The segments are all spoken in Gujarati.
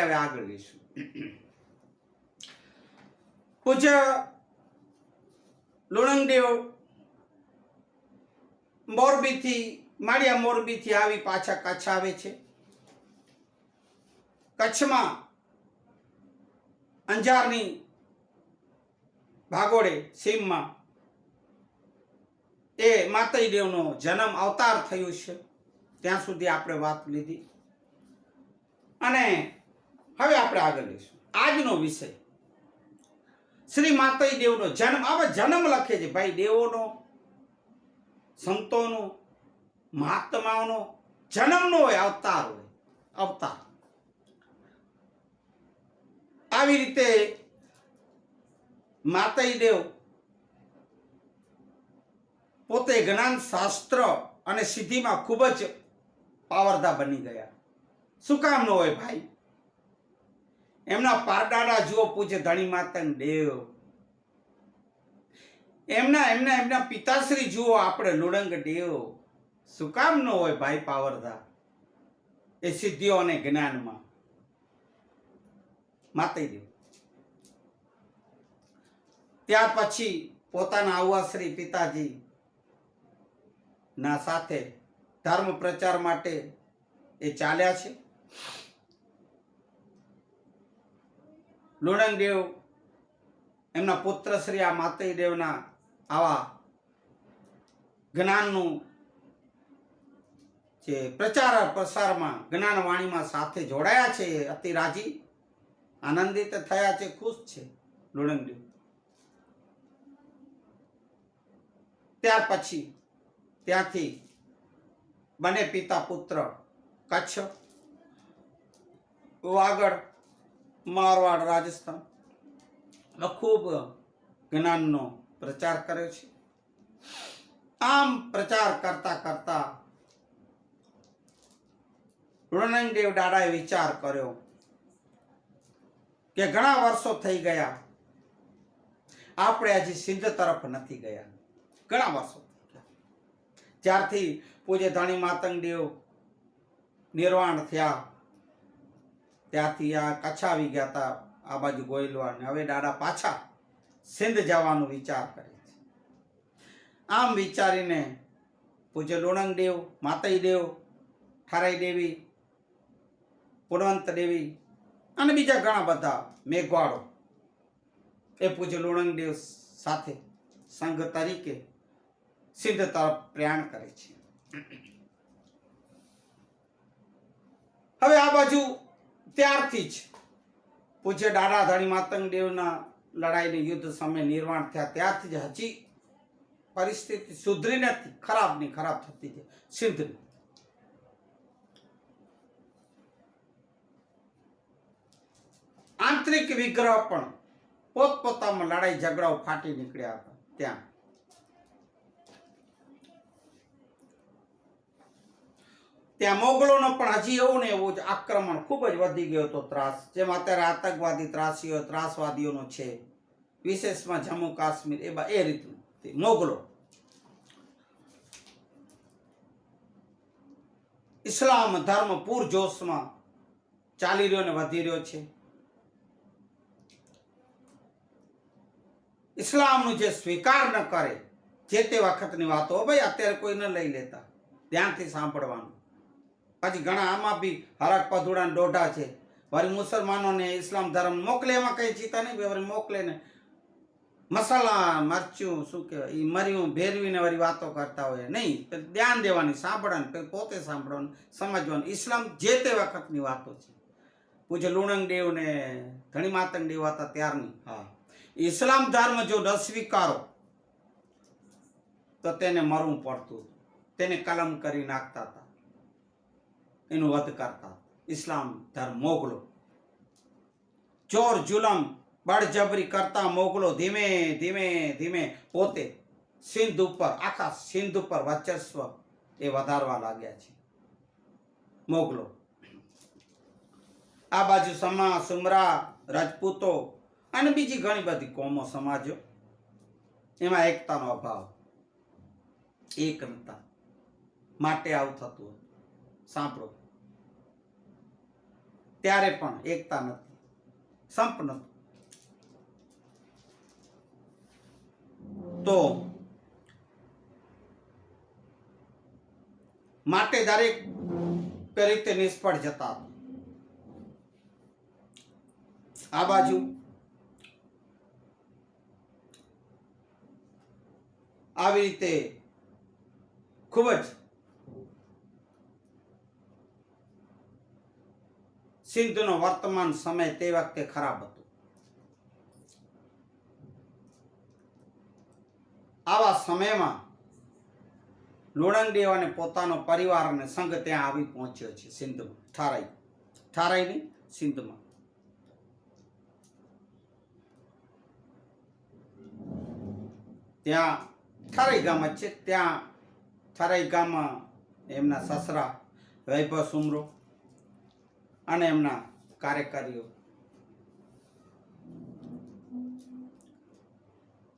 હવે આગળ લઈશું પૂજ્ય લુણંગદેવ મોરબીથી, માળિયા મોરબીથી આવી પાછા કચ્છ આવે છે. કચ્છમાં અંજારની ભાગોળે સીમમાં એ માતઈ દેવનો જન્મ અવતાર થયો છે. ત્યાં સુધી આપણે વાત લીધી. અને હવે આપણે આગળ લઈશું. આજનો વિષય. શ્રી માતાઈ દેવનો જન્મ હવે જન્મ લખે છે. ભાઈ, દેવોનો, સંતોનો, મહાત્માઓનો જન્મનો હોય, અવતાર હોય. અવતાર. આવી રીતે માતાઈ દેવ પોતે જ્ઞાન શાસ્ત્ર અને સિદ્ધિમાં ખૂબ જ પાવરદા બની ગયા. શું કામ ન હોય, ભાઈ? એમના પારડાડા જુઓ પૂજ્ય ધણી માતંગ દેવ. એમના એમના એમના પિતાશ્રી જુઓ આપણે લુડંગ દેવ. શું કામ ન હોય ભાઈ પાવરદા એ સિદ્ધિઓ અને જ્ઞાનમાં. માતઈ દેવ. ત્યાર પછી પોતાના આવાશ્રી પિતાજી ના સાથે ધર્મ પ્રચાર માટે એ ચાલ્યા છે. લુણંગદેવ એમના પુત્ર શ્રી આ માતૈદેવના આવા જ્ઞાનનું જે પ્રચાર પ્રસારમાં જ્ઞાન વાણીમાં સાથે જોડાયા છે અતિ રાજી, આનંદિત થયા છે, ખુશ છે લુણંગદેવ ત્યાર પછી ત્યાંથી બંને પિતા પુત્ર કચ્છ આગળ મારવાડ રાજસ્થાન. ખૂબ જ્ઞાનનો પ્રચાર કર્યો છે. આમ પ્રચાર કરતા કરતા ઋણંગદેવ દાદાએ વિચાર કર્યો કે ઘણા વર્ષો થઈ ગયા. આપણે હજી સિંધ તરફ નથી ગયા. ઘણા વર્ષો જ્યારથી પૂજ્ય ધાણી માતંગદેવ નિર્વાણ થયા. ત્યારથી આ કચ્છ આવી ગયા હતા આ બાજુ ગોયલવાડને હવે દાદા પાછા સિંધ જવાનો વિચાર કરે છે. આમ વિચારીને પૂજ્ય લોણંગ દેવ માતઈ દેવ, ઠારાઈ દેવી પુણવંત દેવી અને બીજા ઘણા બધા મેઘવાળો એ પૂજ્ય લોણંગદેવ સાથે સંઘ તરીકે સિંધ તરફ પ્રયાણ કરે છે. હવે આ બાજુ ત્યારથી જ પૂજ્ય દાદા ધણી માતંગ દેવના લડાઈને યુદ્ધ સમયે નિર્માણ થયા. ત્યારથી જ હજી પરિસ્થિતિ સુધરી નથી ખરાબની ખરાબ થતી છે સિંધની આંતરિક વિગ્રહ પણ પોતપોતામાં લડાઈ ઝઘડાઓ ફાટી નીકળ્યા હતા ત્યાં. ત્યાં મોગલોનો પણ હજી એવું ને એવું જ આક્રમણ ખૂબ જ વધી ગયો હતો ત્રાસ. જેમ અત્યારે આતંકવાદી, ત્રાસીઓ, ત્રાસવાદીઓનો છે. વિશેષમાં જમ્મુ કાશ્મીર, એ એ રીતનું મોગલો. ઇસ્લામ ધર્મ પૂરજોશમાં ચાલી રહ્યો ને વધી રહ્યો છે. ઇસ્લામનું જે સ્વીકાર ન કરે, જે તે વખતની વાતો ભાઈ, અત્યારે કોઈ ન લઈ લેતા. ધ્યાનથી સાંભળવાનું. પછી ઘણા આમાં બી હરાક પધુડા ડોઢા છે. વળી મુસલમાનોને ઇસ્લામ ધર્મ મોકલે એમાં કંઈ ચિંતા નહીં વળી મોકલે ને. મસાલા મરચું શું કહેવાય એ મર્યું ભેરવીને વળી વાતો કરતા હોય. નહીં ધ્યાન દેવાની સાંભળવાની પોતે સાંભળવાનું સમજવાનું. ઇસ્લામ જે તે વખતની વાતો છે. પૂજ્ય લુણંગ દેવ ને ધણી માતંગ દેવ હતા ત્યારની. હા. ઇસ્લામ ધર્મ જો ન સ્વીકારો તો તેને મરવું પડતું. તેને કલમ કરી નાખતા હતા. એનું વધ કરતા. ઇસ્લામ ધર્મ મોગલો ચોર જુલમ બળજબરી કરતા મોગલો ધીમે ધીમે ધીમે. પોતે સિંધ ઉપર, આખા સિંધ ઉપર વર્ચસ્વ એ વધારવા લાગ્યા છે. મોગલો આ બાજુ સમા, સુમરા, રાજપૂતો અને બીજી ઘણી બધી કોમો સમાજો. એમાં એકતાનો અભાવ. એકતા માટે આવું થતું હતું. સાંભળો. ત્યારે પણ એકતા નથી. સંપ નથી. તો માટે દરેક રીતે નિષ્ફળ જતા આ બાજુ આવી રીતે ખૂબ જ સિંધનો વર્તમાન સમય તે વખતે ખરાબ હતો. આવા સમયમાં લોણંગદેવ અને પોતાનો પરિવાર અને સંઘ ત્યાં આવી પહોંચ્યો છે સિંધમાં. ઠારાઈ. નહીં, સિંધમાં. ત્યાં ઠારાઈ ગામ છે. ત્યાં ઠારાઈ ગામમાં એમના સસરા વૈભવ સુમરો અને એમના કાર્યકારીઓ.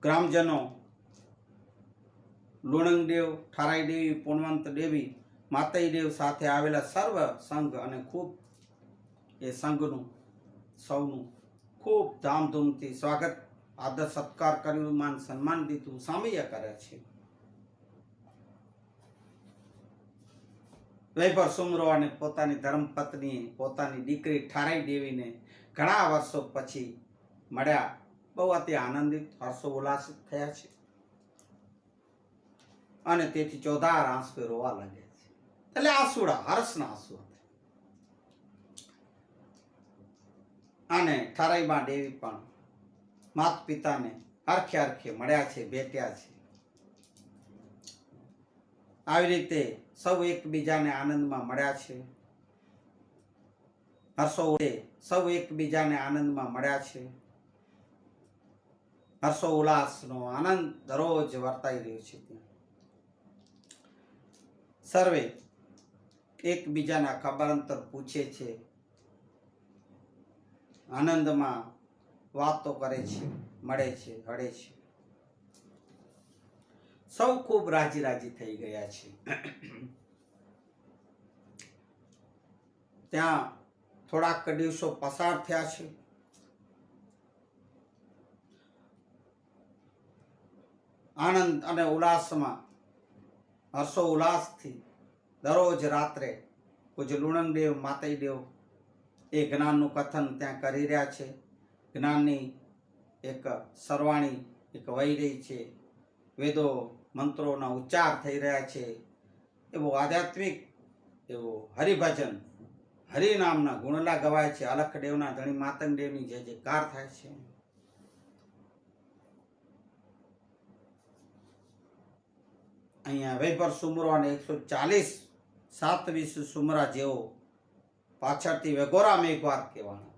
ગ્રામજનો, લુણંગદેવ ઠારાઈ દેવી પૂર્ણવંત દેવી માતાઈ દેવ સાથે આવેલા સર્વ સંઘ અને ખૂબ એ સંઘનું, સૌનું ખૂબ ધામધૂમથી સ્વાગત, આદર, સત્કાર કર્યું, માન સન્માન દીધું સામૈયા કર્યા છે. વૈભવ સુમરો અને પોતાની ધર્મપત્ની, પોતાની દીકરી ઠારાઈ દેવીને ઘણા વર્ષો પછી મળ્યા. બહુ અતિ આનંદિત હર્ષો ઉલ્લાસિત થયા છે. અને તેથી ચોધાર આંસુ રોવા લાગ્યા છે. એટલે આંસુડા, હર્ષના આંસુ અને ઠારાઈમાં દેવી પણ માત પિતાને હરખે હરખે મળ્યા છે, ભેટ્યા છે. આવી રીતે સૌ એકબીજાને આનંદમાં મળ્યા છે. હર્ષો સૌ એકબીજાને આનંદમાં મળ્યા છે. હર્ષો ઉલ્લાસનો આનંદ દરરોજ વર્તાઈ રહ્યો છે સર્વે એકબીજાના ખબર અંતર પૂછે છે. આનંદમાં વાતો કરે છે, મળે છે, હળે છે. સૌ ખૂબ રાજી રાજી થઈ ગયા છે. ત્યાં થોડાક દિવસો પસાર થયા છે. આનંદ અને ઉલ્લાસમાં, હર્ષો ઉલ્લાસથી દરરોજ રાત્રે પૂજ્ય લુણંગદેવ માતૈદેવ એ જ્ઞાનનું કથન ત્યાં કરી રહ્યા છે. જ્ઞાનની એક સરવાણી, એક વહી રહી છે. વેદો મંત્રોના ઉચ્ચાર થઈ રહ્યા છે. એવો આધ્યાત્મિક, એવો હરિભજન, હરિનામના ગુણલા ગવાય છે. અલખદેવના ધણી માતંગદેવની જે જે કાર થાય છે. અહીંયા વૈભર સુમરો અને એકસો ચાલીસ સાત વીસ સુમરા જેવો પાછળથી વેગોરા મેઘવાર કહેવાનો.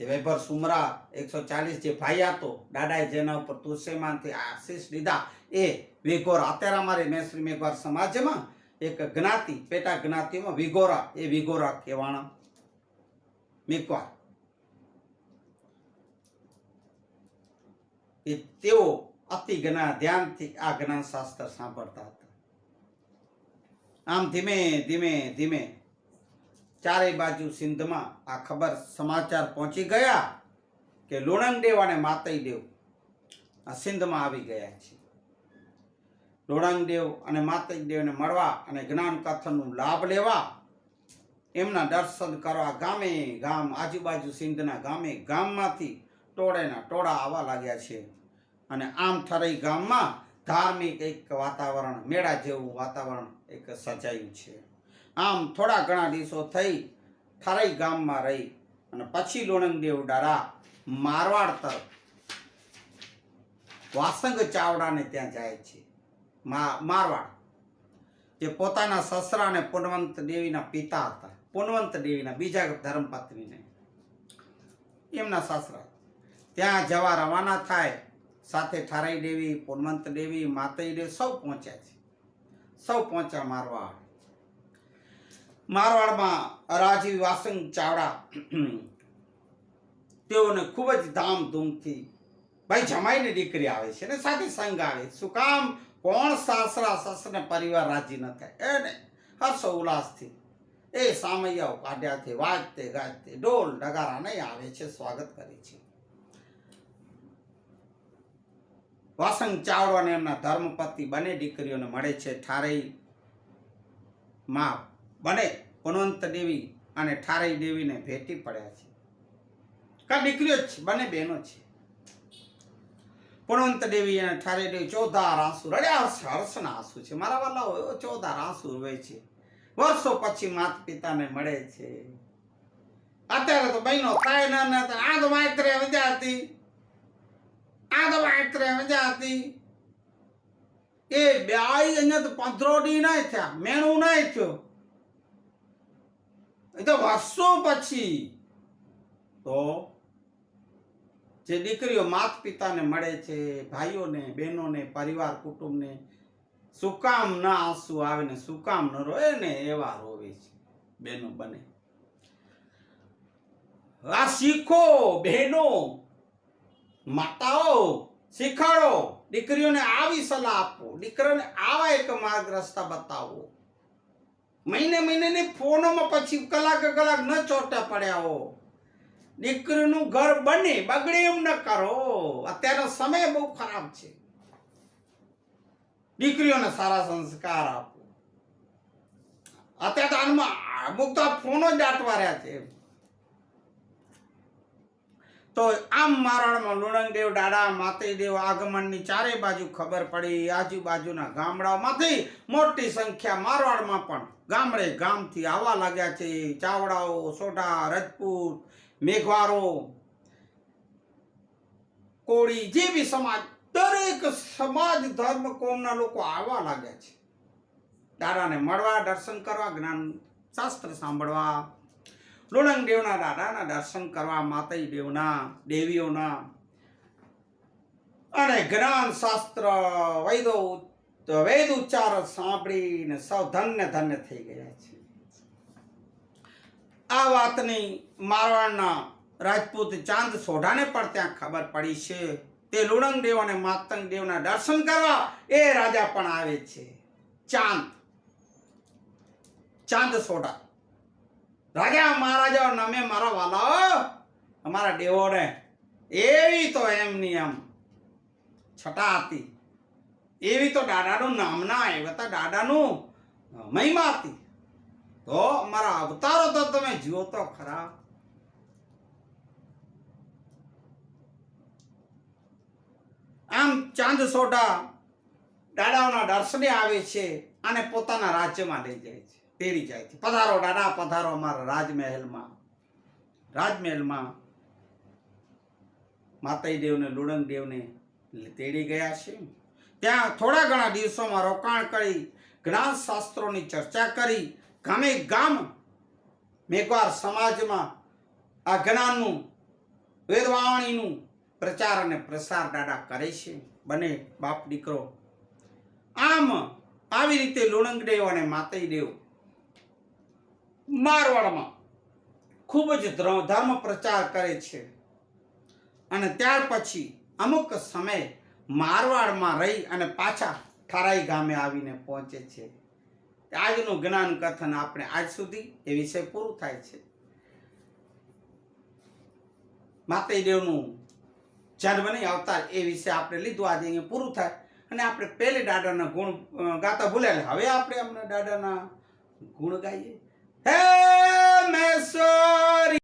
જે વૈભર સુમરા એકસો ચાલીસ જે ભાઈ હતો, દાદાએ જેના ઉપર તુલસીમાંથી આશીષ લીધા એ વિગોરા. અત્યારે અમારે મેશ્રી મેઘવાર સમાજમાં એક જ્ઞાતિ, પેટા જ્ઞાતિમાં વિગોરા, એ વિગોરા કહેવાના. મેઘવાર. એ તેઓ અતિ જ્ઞા ધ્યાનથી આ જ્ઞાન શાસ્ત્ર સાંભળતા હતા. આમ ધીમે ધીમે ધીમે ચારે બાજુ સિંધમાં આ ખબર સમાચાર પહોંચી ગયા કે લોણંગદેવ અને માતૈદેવ આ સિંધમાં આવી ગયા છે. લોણંગદેવ અને માતૈદેવને મળવા અને જ્ઞાન કથનનું લાભ લેવા એમના દર્શન કરવા ગામે ગામ આજુબાજુ સિંધના ગામે ગામમાંથી ટોળેના ટોળા આવવા લાગ્યા છે. અને આમ થરાઈ ગામમાં ધાર્મિક એક વાતાવરણ, મેળા જેવું વાતાવરણ એક સજાયું છે. આમ થોડા ઘણા દિવસો થઈ થરાઈ ગામમાં રહી અને પછી લોણંગદેવ ડારા મારવાડ તરફ વાસંગ ચાવડાને ત્યાં જાય છે. મારવાડ, જે પોતાના સસરા અને પુનવંત દેવીના પિતા હતા. પુનવંત દેવીના બીજા ધર્મપત્નીને. એમના સસરા. ત્યાં જવા રવાના થાય, સાથે ઠારાઈ દેવી, પુનવંત દેવી, માતઈ દેવી સૌ પહોંચ્યા છે. સૌ પહોંચ્યા મારવાડ. મારવાડમાં રાજીવ વાસંગ ચાવડા તેઓને ખૂબ જ ધામધૂમથી ભાઈ જમાઈને દીકરી આવે છે ને સાથે સંગ આવે શું કામ? કોણ સાસરા સસને પરિવાર રાજી ન થાય? એને હર્ષો ઉલ્લાસથી. એ સામૈયાઓ કાઢ્યાથી, વાજતે, ગાજતે, ઢોલ, નગારા નહીં આવે છે, સ્વાગત કરે છે. વાસંગ ચાવડો અને એમના ધર્મપતિ બંને, દીકરીઓને મળે છે ઠારે માં બને પુનવંત દેવી અને ઠારઈ દેવીને ભેટી પડ્યા છે. કા દીકરીઓ છે, બંને બહેનો છે. પુનવંત દેવી અને ઠારઈ દેવી ચોધાર આંસુ રડ્યા હર્ષ, હર્ષના આંસુ છે. મારા વાલા હોય ચોધાર આંસુ હોય છે. વર્ષો પછી માતા પિતાને મળે છે. અત્યારે તો બહેનો થાય ના. આ તો માત્રે મજા હતી. આ તો માત્રે મજા હતી. એ બે અહીંયા તો પંદરોડી નહીં થયા, મેણું નહીં થયો. એ તો વર્ષો પછી તો જે દીકરીઓ માત પિતાને મળે છે, ભાઈઓને, બહેનોને, પરિવાર, કુટુંબને, શું કામ ના આંસુ આવે ને શું કામ ન રોય ને એવા રોવે છે, બહેનો બને. આ શીખો, બહેનો, માતાઓ, શીખાડો, દીકરીઓને આવી સલાહ આપો દીકરીઓને આવા એક માર્ગ રસ્તા બતાવો. મહિને મહિને ની ફોનોમાં પછી કલાક કલાક ન ચોટા પડ્યા હો. દીકરીનું ઘર બને, બગડે એમ ન કરો. અત્યારનો સમય બહુ ખરાબ છે. દીકરીઓને સારા સંસ્કાર આપો. અત્યારે આનમાં અમુક તો ફોનો જ આટવા રહ્યા છે. તો આમ મારણમાં લુણંગદેવ દાડા માતેદેવ આગમનની ચારે બાજુ ખબર પડી. આજુબાજુના ગામડાઓમાંથી મોટી સંખ્યા મારવાડમાં પણ ગામડે ગામથી આવવા લાગ્યા છે. ચાવડાઓ, સોઢા, રજપૂત, મેઘવારો, કોળી જે બી સમાજ, દરેક સમાજ, ધર્મ, કોમના લોકો આવવા લાગ્યા છે. દાદાને મળવા, દર્શન કરવા, જ્ઞાન શાસ્ત્ર સાંભળવા લોણંગ દેવના દાદાના દર્શન કરવા માતઈ દેવના, દેવીઓના, અને જ્ઞાન શાસ્ત્ર, વૈદો વેદ ઉચ્ચાર સાંભળીને સૌ ધન્ય ધન્ય થઈ ગયા છે. આ વાતની મારવાડના રાજપૂત ચાંદ સોઢાને પણ ત્યાં ખબર પડી છે. તે લુણંગ દેવ અને માતંગ દેવના દર્શન કરવા એ રાજા પણ આવે છે. ચાંદ. ચાંદ સોઢા. રાજા મહારાજા નામે મારા વાલાઓ અમારા દેવોને એવી તો એમની એમ છટા હતી. એવી તો દાદાનું નામના આવ્યા. દાદાનું મહિમા હતી. તો અમારા અવતારો તો તમે જુઓ તો ખરા. આમ ચાંદ સોઢા દાદાઓના દર્શને આવે છે અને પોતાના રાજ્યમાં લઈ જાય છે તેડી જાય છે. પધારો દાદા, પધારો અમારા રાજમહેલમાં. રાજમહેલમાં માતાઈ દેવને લુડંગ દેવને તેડી ગયા છે. ત્યાં થોડા ઘણા દિવસોમાં રોકાણ કરી જ્ઞાન શાસ્ત્રોની ચર્ચા કરી, ગામે ગામ મેઘવાર સમાજમાં આ જ્ઞાનનું, વેદવાણીનું પ્રચાર અને પ્રસાર દાડા કરે છે, બને બાપ દીકરો. આમ આવી રીતે લુણંગદેવ અને માતઈ દેવ મારવાડમાં ખૂબ જ ધર્મ પ્રચાર કરે છે. અને ત્યાર પછી અમુક સમય મારવાડમાં રહી અને પાછા ઠરાઈ ગામે આવીને પહોંચે છે. આજનું જ્ઞાન કથન આપણે આજ સુધી એ વિષય પૂરું થાય છે. માતેદેવનું જન્મ નહીં અવતાર એ વિશે આપણે લીધું, આજે અહીંયા પૂરું થાય. અને આપણે પહેલે દાદાના ગુણ ગાતા ભૂલ્યા હવે આપણે અમને દાદાના ગુણ ગાઈએ. હે મેસોરી!